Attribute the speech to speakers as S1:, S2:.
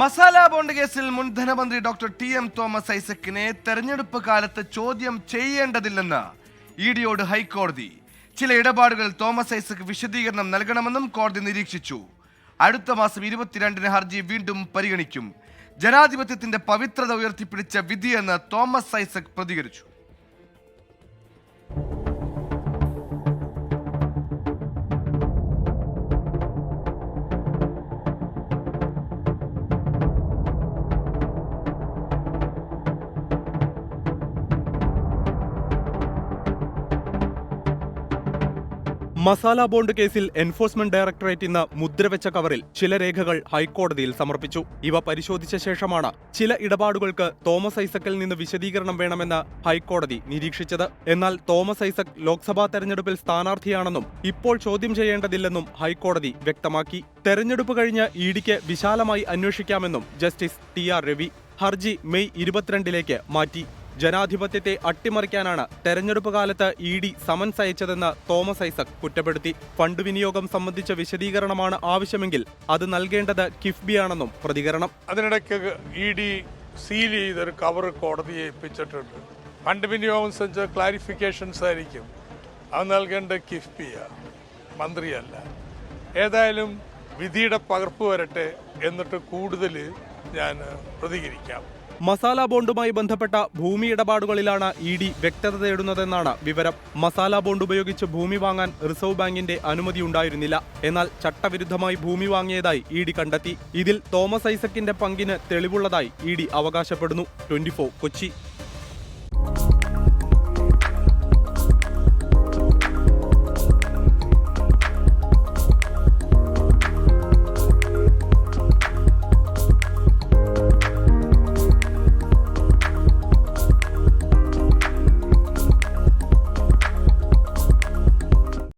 S1: Masala bond കേസിൽ മുൻ ധനമന്ത്രി ഡോക്ടർ ടി എം തോമസ് ഐസക്കിനെ തെരഞ്ഞെടുപ്പ് കാലത്ത് ചോദ്യം ചെയ്യേണ്ടതില്ലെന്ന് ഇ ഡിയോട് ഹൈക്കോടതി. ചില ഇടപാടുകൾ തോമസ് ഐസക് വിശദീകരണം നൽകണമെന്നും കോടതി നിരീക്ഷിച്ചു. അടുത്ത മാസം ഇരുപത്തിരണ്ടിന് ഹർജി വീണ്ടും പരിഗണിക്കും. ജനാധിപത്യത്തിന്റെ പവിത്രത ഉയർത്തിപ്പിടിച്ച വിധിയെന്ന് തോമസ് ഐസക് പ്രതികരിച്ചു.
S2: മസാല ബോണ്ട് കേസിൽ എൻഫോഴ്സ്മെന്റ് ഡയറക്ടറേറ്റ് ഇന്ന് മുദ്രവെച്ച കവറിൽ ചില രേഖകൾ ഹൈക്കോടതിയിൽ സമർപ്പിച്ചു. ഇവ പരിശോധിച്ച ശേഷമാണ് ചില ഇടപാടുകൾക്ക് തോമസ് ഐസക്കിൽ നിന്ന് വിശദീകരണം വേണമെന്ന് ഹൈക്കോടതി നിരീക്ഷിച്ചത്. എന്നാൽ തോമസ് ഐസക് ലോക്സഭാ തെരഞ്ഞെടുപ്പിൽ സ്ഥാനാർത്ഥിയാണെന്നും ഇപ്പോൾ ചോദ്യം ചെയ്യേണ്ടതില്ലെന്നും ഹൈക്കോടതി വ്യക്തമാക്കി. തെരഞ്ഞെടുപ്പ് കഴിഞ്ഞ് ഇ ഡിക്ക് വിശാലമായി അന്വേഷിക്കാമെന്നും ജസ്റ്റിസ് ടി ആർ രവി ഹർജി മെയ് ഇരുപത്തിരണ്ടിലേക്ക് മാറ്റി. ജനാധിപത്യത്തെ അട്ടിമറിക്കാനാണ് തെരഞ്ഞെടുപ്പ് കാലത്ത് ഇ ഡി സമൻസ് അയച്ചതെന്ന് തോമസ് ഐസക് കുറ്റപ്പെടുത്തി. ഫണ്ട് വിനിയോഗം സംബന്ധിച്ച വിശദീകരണമാണ് ആവശ്യമെങ്കിൽ അത് നൽകേണ്ടത് കിഫ്ബിയാണെന്നും പ്രതികരണം.
S3: അതിനിടയ്ക്ക് ഇ ഡി സീൽ ചെയ്തൊരു കവർ കോടതിയെ ഏൽപ്പിച്ചിട്ടുണ്ട്. ഫണ്ട് വിനിയോഗം സംബന്ധിച്ച ക്ലാരിഫിക്കേഷൻസ് ആയിരിക്കും. അത് നൽകേണ്ട കിഫ്ബിയ മന്ത്രിയല്ല. ഏതായാലും വിധിയുടെ പകർപ്പ് വരട്ടെ എന്നിട്ട് കൂടുതൽ ഞാൻ പ്രതികരിക്കാം.
S2: മസാല ബോണ്ടുമായി ബന്ധപ്പെട്ട ഭൂമി ഇടപാടുകളിലാണ് ഇ ഡി വ്യക്തത തേടുന്നതെന്നാണ് വിവരം. മസാല ബോണ്ട് ഉപയോഗിച്ച് ഭൂമി വാങ്ങാൻ റിസർവ് ബാങ്കിന്റെ അനുമതി ഉണ്ടായിരുന്നില്ല. എന്നാൽ ചട്ടവിരുദ്ധമായി ഭൂമി വാങ്ങിയതായി ഇ ഡി കണ്ടെത്തി. ഇതിൽ തോമസ് ഐസക്കിന്റെ പങ്കിന് തെളിവുള്ളതായി ഇ ഡി അവകാശപ്പെടുന്നു. ട്വന്റി കൊച്ചി.